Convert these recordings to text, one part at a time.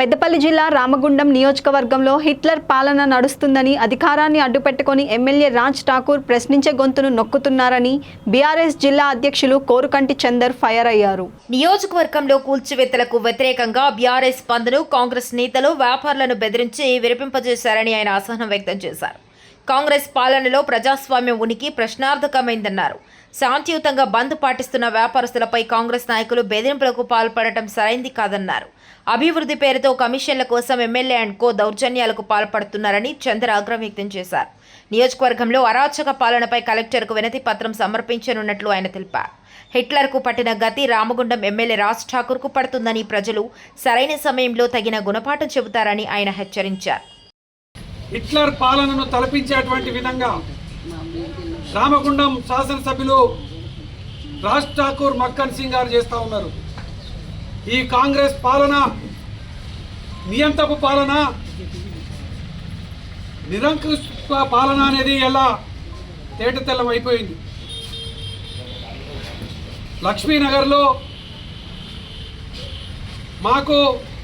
పెద్దపల్లి జిల్లా రామగుండం నియోజకవర్గంలో హిట్లర్ పాలన నడుస్తుందని అధికారాన్ని అడ్డుపెట్టుకొని ఎమ్మెల్యే రాజ్ ఠాకూర్ ప్రశ్నించే గొంతును నొక్కుతున్నారని బీఆర్ఎస్ జిల్లా అధ్యక్షులు కోరుకంటి చందర్ ఫైర్ అయ్యారు. నియోజకవర్గంలో కూల్చివేతలకు వ్యతిరేకంగా బీఆర్ఎస్ స్పందను కాంగ్రెస్ నేతలు వ్యాపారులను బెదిరించి విరపింపజేశారని ఆయన అసహనం వ్యక్తం చేశారు. కాంగ్రెస్ పాలనలో ప్రజాస్వామ్యం ఉనికి ప్రశ్నార్థకమైందన్నారు. శాంతియుతంగా బంద్ పాటిస్తున్న వ్యాపారస్తులపై కాంగ్రెస్ నాయకులు బెదిరింపులకు పాల్పడటం సరైంది కాదన్నారు. అభివృద్ధి పేరుతో కమిషన్ల కోసం ఎమ్మెల్యే అండ్ కో దౌర్జన్యాలకు పాల్పడుతున్నారని చంద్ర ఆగ్రహం వ్యక్తం చేశారు. నియోజకవర్గంలో అరాచక పాలనపై కలెక్టర్కు వినతి పత్రం సమర్పించనున్నట్లు ఆయన తెలిపారు. హిట్లర్కు పట్టిన గతి రామగుండం ఎమ్మెల్యే రాజ్ ఠాకూర్కు పడుతుందని ప్రజలు సరైన సమయంలో తగిన గుణపాఠం చెబుతారని ఆయన హెచ్చరించారు. హిట్లర్ పాలనను తలపించేటువంటి విధంగా రామగుండం శాసనసభ్యులు రాజ్ ఠాకూర్ మక్కన్ సింగ్ గారు చేస్తూ ఉన్నారు. ఈ కాంగ్రెస్ పాలన నియంతపు పాలన నిరంకుశ పాలన అనేది ఎలా తేటతెల్లం అయిపోయింది. లక్ష్మీనగర్లో మాకు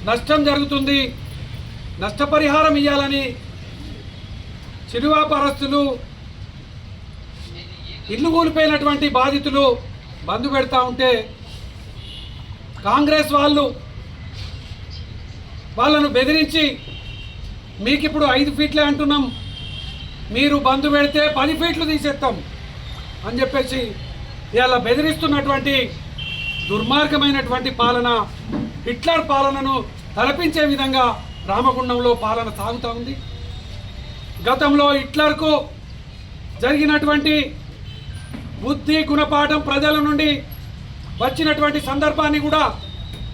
నష్టం జరుగుతుంది నష్టపరిహారం ఇవ్వాలని చిరు వ్యాపారస్తులు ఇల్లు కూలిపోయినటువంటి బాధితులు బంధు పెడతా ఉంటే కాంగ్రెస్ వాళ్ళు వాళ్ళను బెదిరించి మీకు ఇప్పుడు ఐదు ఫీట్లే అంటున్నాం మీరు బంధు పెడితే పది ఫీట్లు తీసేస్తాం అని చెప్పేసి ఇలా బెదిరిస్తున్నటువంటి దుర్మార్గమైనటువంటి పాలన హిట్లర్ పాలనను తలపించే విధంగా రామగుండంలో పాలన సాగుతూ ఉంది. గతంలో హిట్లర్కు జరిగినటువంటి బుద్ధి గుణపాఠం ప్రజల నుండి వచ్చినటువంటి సందర్భాన్ని కూడా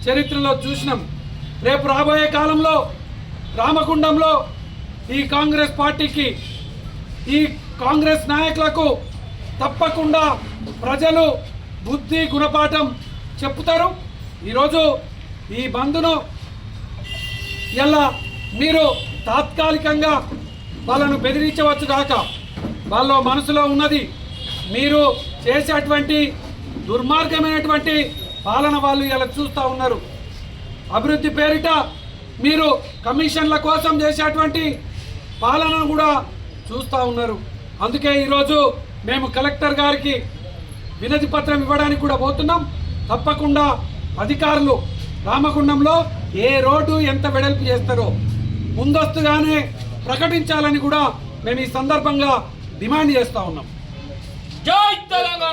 చరిత్రలో చూసినాం. రేపు రాబోయే కాలంలో రామగుండంలో ఈ కాంగ్రెస్ పార్టీకి ఈ కాంగ్రెస్ నాయకులకు తప్పకుండా ప్రజలు బుద్ధి గుణపాఠం చెప్తారు. ఈరోజు ఈ బంద్ను ఇలా మీరు తాత్కాలికంగా వాళ్ళను బెదిరించవచ్చు కాక వాళ్ళ మనసులో ఉన్నది మీరు చేసేటువంటి దుర్మార్గమైనటువంటి పాలన వాళ్ళు ఇలా చూస్తూ ఉన్నారు. అభివృద్ధి పేరిట మీరు కమిషన్ల కోసం చేసేటువంటి పాలనను కూడా చూస్తూ ఉన్నారు. అందుకే ఈరోజు మేము కలెక్టర్ గారికి వినతి పత్రం ఇవ్వడానికి కూడా పోతున్నాం. తప్పకుండా అధికారులు రామగుండంలో ఏ రోడ్డు ఎంత వెడల్పు చేస్తారో ముందస్తుగానే ప్రకటించాలని కూడా మేము ఈ సందర్భంగా డిమాండ్ చేస్తూ ఉన్నాం. జై తెలంగాణ!